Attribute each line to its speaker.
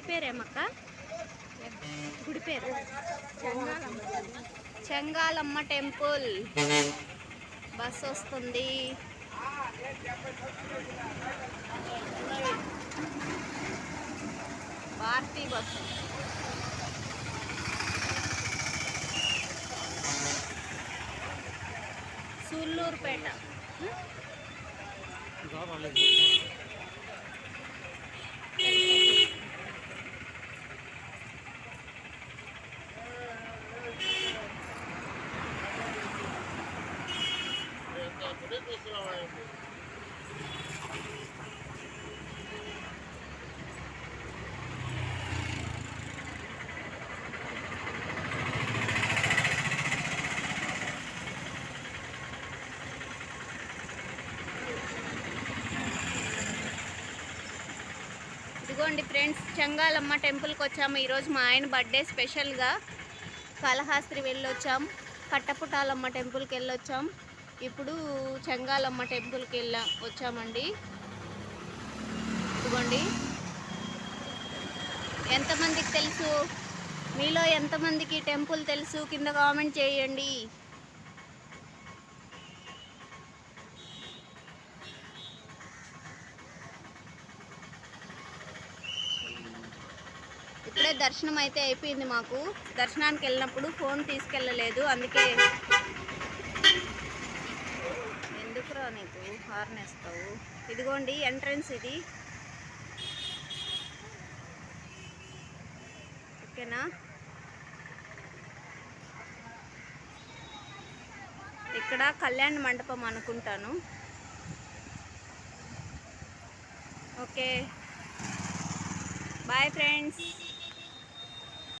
Speaker 1: పేరేమక్క గుడి పేరు? Chengalamma temple. Bus వస్తుంది. భారతీ బస్సు సూళ్ళూరుపేట. ఇదిగోండి ఫ్రెండ్స్ చెంగాలమ్మ టెంపుల్కి వచ్చాము. ఈరోజు మా ఆయన బర్త్డే స్పెషల్గా కాళహాస్త్రి వెళ్ళొచ్చాం. కట్టపుటాలమ్మ టెంపుల్కి వెళ్ళొచ్చాం. ఇప్పుడు చెంగాలమ్మ టెంపుల్కి వెళ్ళా వచ్చామండి. ఇదిగోండి. ఎంతమందికి తెలుసు? మీలో ఎంతమందికి టెంపుల్ తెలుసు? కింద కామెంట్ చేయండి. ఇప్పుడే దర్శనం అయితే అయిపోయింది మాకు. దర్శనానికి వెళ్ళినప్పుడు ఫోన్ తీసుకెళ్ళలేదు అందుకే నీకు? హార్న్ వేస్తావు? ఇదిగోండి ఎంట్రన్స్ ఇది. ఓకేనా? ఇక్కడ కళ్యాణ్ మండపం అనుకుంటాను. ఓకే. Bye friends